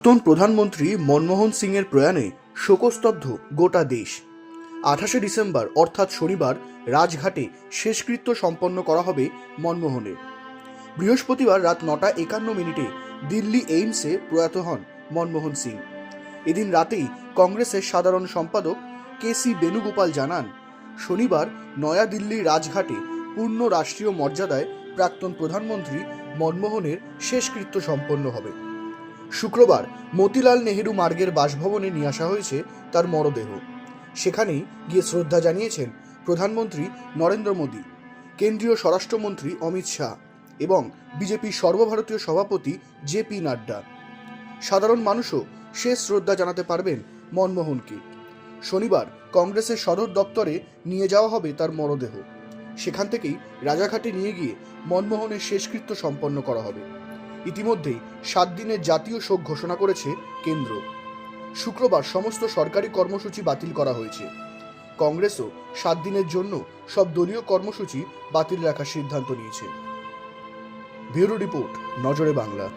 প্রাক্তন প্রধানমন্ত্রী মনমোহন সিংয়ের প্রয়াণে শোকস্তব্ধ গোটা দেশ। আঠাশে ডিসেম্বর, অর্থাৎ শনিবার, রাজঘাটে শেষকৃত্য সম্পন্ন করা হবে মনমোহনের। বৃহস্পতিবার রাত নটা একান্ন মিনিটে দিল্লি এইমসে প্রয়াত হন মনমোহন সিং। এদিন রাতেই কংগ্রেসের সাধারণ সম্পাদক কে সি বেণুগোপাল জানান, শনিবার নয়াদিল্লির রাজঘাটে পূর্ণ রাষ্ট্রীয় মর্যাদায় প্রাক্তন প্রধানমন্ত্রী মনমোহনের শেষকৃত্য সম্পন্ন হবে। শুক্রবার মতিলাল নেহেরু মার্গের বাসভবনে নিয়ে আসা হয়েছে তার মরদেহ। সেখানেই গিয়ে শ্রদ্ধা জানিয়েছেন প্রধানমন্ত্রী নরেন্দ্র মোদী, কেন্দ্রীয় স্বরাষ্ট্রমন্ত্রী অমিত শাহ এবং বিজেপির সর্বভারতীয় সভাপতি জে পি নাড্ডা। সাধারণ মানুষও শেষ শ্রদ্ধা জানাতে পারবেন মনমোহনকে। শনিবার কংগ্রেসের সদর দপ্তরে নিয়ে যাওয়া হবে তার মরদেহ। সেখান থেকেই রাজাঘাটে নিয়ে গিয়ে মনমোহনের শেষকৃত্য সম্পন্ন করা হবে। ইতিমধ্যেই সাত দিনের জাতীয় শোক ঘোষণা করেছে কেন্দ্র। শুক্রবার সমস্ত সরকারি কর্মসূচি বাতিল করা হয়েছে। কংগ্রেসও সাত দিনের জন্য সব দলীয় কর্মসূচি বাতিল রাখার সিদ্ধান্ত নিয়েছে। ব্যুরো রিপোর্ট, নজরে বাংলা।